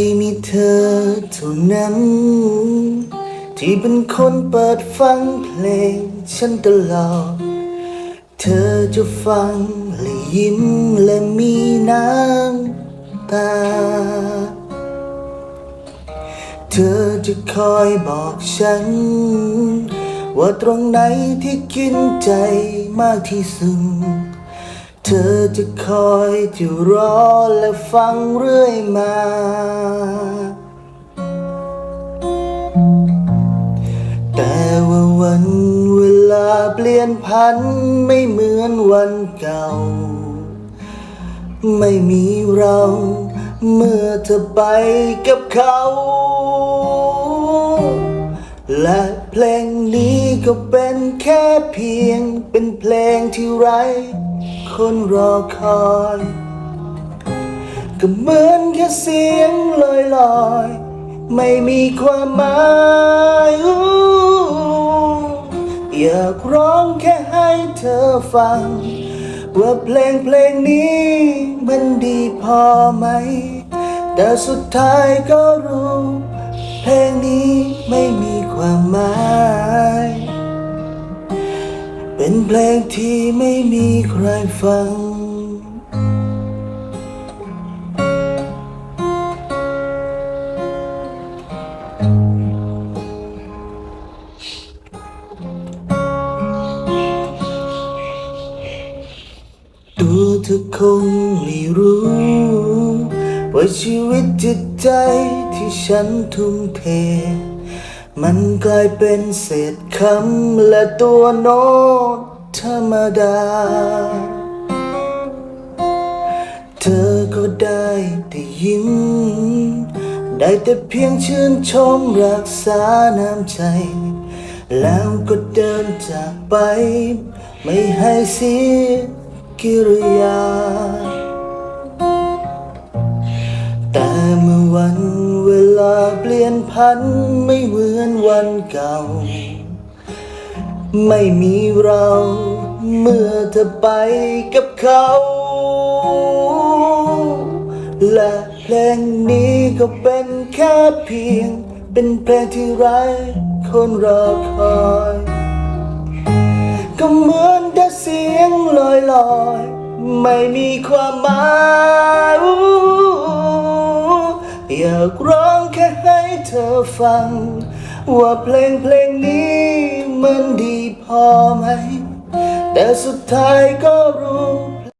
ยมีเธอเท่านั้น ที่เป็นคนเปิดฟังเพลงฉันตลอด เธอจะฟังและยิ้มและมีน้ำตา เธอจะคอยบอกฉัน ว่าตรงไหนที่กินใจมากที่สุด เธอจะคอยจะรอและฟังเรื่อยมา แต่ว่าวันเวลาเปลี่ยนพันไม่เหมือนวันเก่า ไม่มีเรา เมื่อเธอไปกับเขา และเพลงนี้ ก็เป็นแค่เพียงเป็นเพลงที่ไร คนรอคอย ก็เหมือนแค่เสียงลอยลอยไม่มีความหมายอยากร้องแค่ให้เธอฟัง ว่าเพลงเพลงนี้มันดีพอไหม แต่สุดท้ายก็รู้ เพลงนี้ไม่มีความหมาย เป็นเพลงที่ไม่มีใครฟัง ตัวเธอคงไม่รู้ ว่าชีวิตจิตใจที่ฉันทุ่มเท มันกลายเป็นเศษคำและตัวโน้ตธรรมดา เธอก็ได้แต่ยิ้ม ได้แต่เพียงชื่นชมรักษาน้ำใจ แล้วก็เดินจากไป ไม่ให้เสียกิริยา แต่เมื่อวัน พันไม่เหมือนวันเก่า ไม่มีเราเมื่อเธอไปกับเขา และเพลงนี้ก็เป็นแค่เพียง เป็นเพลงที่ไร้คนรอคอย ก็เหมือนแต่เสียงลอยลอยไม่มีความหมายอยากร้อง ค่ให้เธอฟัง ว่าเพลงเพลงนี้มันดีพอไหม แต่สุดท้ายก็รู้